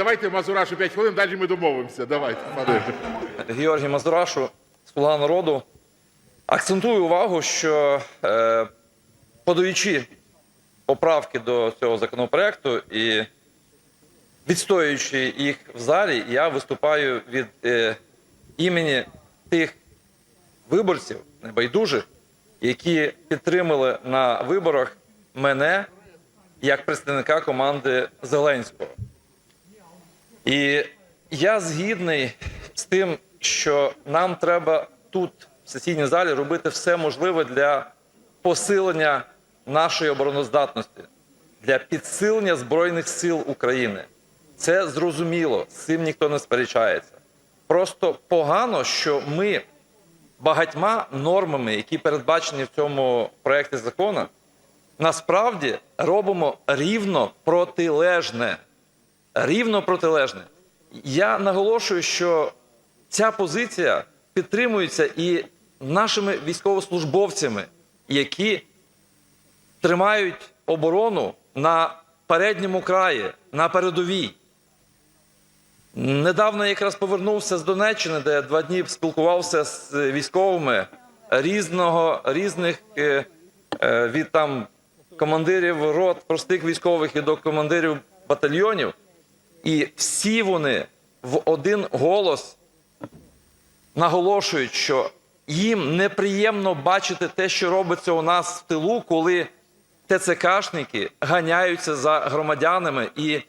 Давайте Мазурашу 5 хвилин, далі ми домовимося. Давайте, пане. Георгій Мазурашу, Слуга народу. Акцентую увагу, що е, подаючи поправки до цього законопроекту і відстоюючи їх в залі, я виступаю від е, імені тих виборців, небайдужих, які підтримали на виборах мене як представника команди Зеленського. І я згідний з тим, що нам треба тут, в сесійній залі, робити все можливе для посилення нашої обороноздатності, для підсилення Збройних сил України. Це зрозуміло, з цим ніхто не сперечається. Просто погано, що ми багатьма нормами, які передбачені в цьому проєкті закону, насправді робимо рівно протилежне. Рівно протилежне. Я наголошую, що ця позиція підтримується і нашими військовослужбовцями, які тримають оборону на передньому краї, на передовій. Недавно якраз повернувся з Донеччини, де я два дні спілкувався з військовими різного, різних е, е, від там командирів рот простих військових і до командирів батальйонів. І всі вони в один голос наголошують, що їм неприємно бачити те, що робиться у нас в тилу, коли ТЦКшники ганяються за громадянами і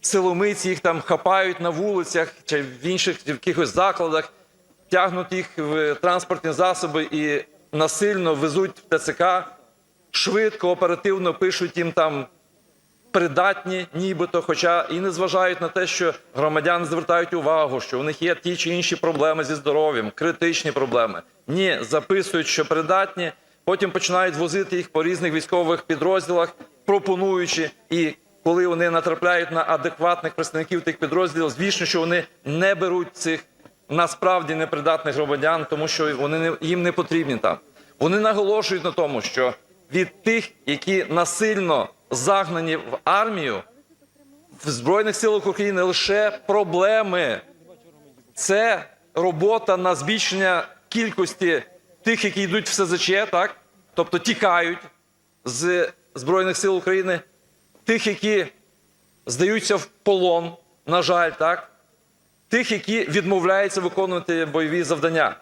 силомиці їх там хапають на вулицях чи в інших якихось закладах, тягнуть їх в транспортні засоби і насильно везуть в ТЦК, швидко, оперативно пишуть їм там придатні, нібито, хоча і не зважають на те, що громадяни звертають увагу, що у них є ті чи інші проблеми зі здоров'ям, критичні проблеми. Ні, записують, що придатні, потім починають возити їх по різних військових підрозділах, пропонуючи, і коли вони натрапляють на адекватних представників тих підрозділів, звісно, що вони не беруть цих насправді непридатних громадян, тому що вони не, їм не потрібні там. Вони наголошують на тому, що від тих, які насильно загнані в армію, в Збройних силах України лише проблеми. Це робота на збільшення кількості тих, які йдуть в СЗЧ, так? тобто тікають з Збройних сил України, тих, які здаються в полон, на жаль, так? тих, які відмовляються виконувати бойові завдання.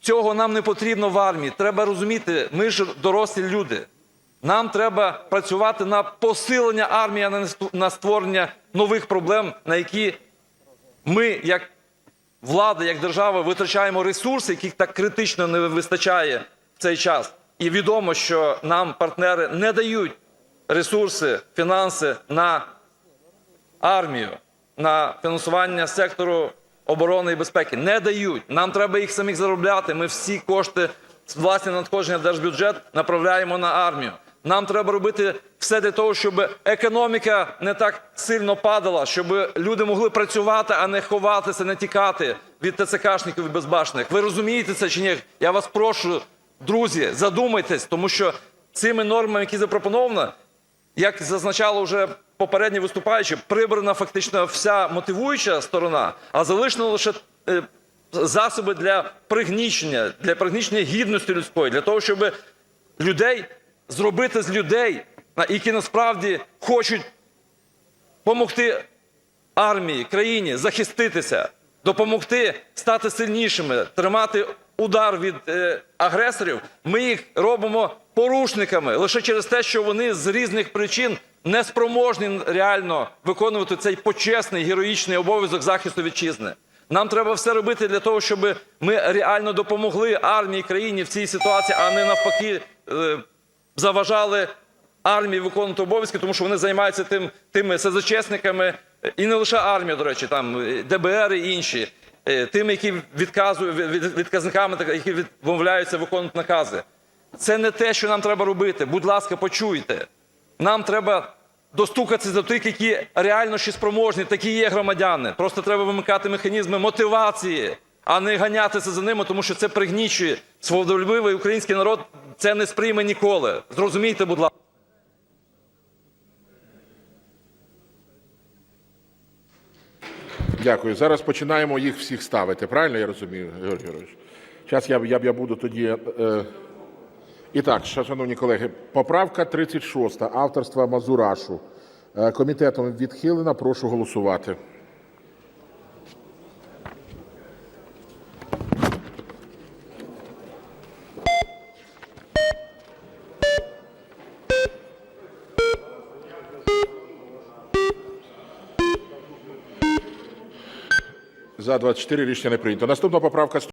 Цього нам не потрібно в армії. Треба розуміти, ми ж дорослі люди. Нам треба працювати на посилення армії, а не на створення нових проблем, на які ми, як влада, як держава, витрачаємо ресурси, яких так критично не вистачає в цей час. І відомо, що нам партнери не дають ресурси, фінанси на армію, на фінансування сектору оборони і безпеки. Не дають. Нам треба їх самих заробляти. Ми всі кошти, власні надходження в держбюджет направляємо на армію. Нам треба робити все для того, щоб економіка не так сильно падала, щоб люди могли працювати, а не ховатися, не тікати від ТЦКшників і безбашених. Ви розумієте це чи ні? Я вас прошу, друзі, задумайтесь, тому що цими нормами, які запропоновано, як зазначало вже попередні виступаючі, прибрана фактично вся мотивуюча сторона, а залишено лише е, засоби для пригнічення, для пригнічення гідності людської, для того, щоб людей зробити з людей, які насправді хочуть допомогти армії, країні захиститися, допомогти стати сильнішими, тримати удар від е, агресорів. Ми їх робимо порушниками лише через те, що вони з різних причин не спроможні реально виконувати цей почесний героїчний обов'язок захисту вітчизни. Нам треба все робити для того, щоб ми реально допомогли армії країні в цій ситуації, а не навпаки е, заважали армії виконувати обов'язки, тому що вони займаються тим, тими СЗЧСниками, і не лише армія, до речі, там е, ДБР і інші, е, тими, які відказують відказниками, які відмовляються виконувати накази. Це не те, що нам треба робити. Будь ласка, почуйте. Нам треба достукатися до тих, які реально ще спроможні, такі є громадяни. Просто треба вимикати механізми мотивації, а не ганятися за ними, тому що це пригнічує свободолюбивий український народ. Це не сприйме ніколи. Зрозумійте, будь ласка. Дякую. Зараз починаємо їх всіх ставити. Правильно я розумію, Георгій Георгійович? Зараз я, я, я буду тоді. Е... І так, шановні колеги, поправка 36 авторства Мазурашу. Е, Комітетом відхилена. Прошу голосувати. За 24 рішення не прийнято. Наступна поправка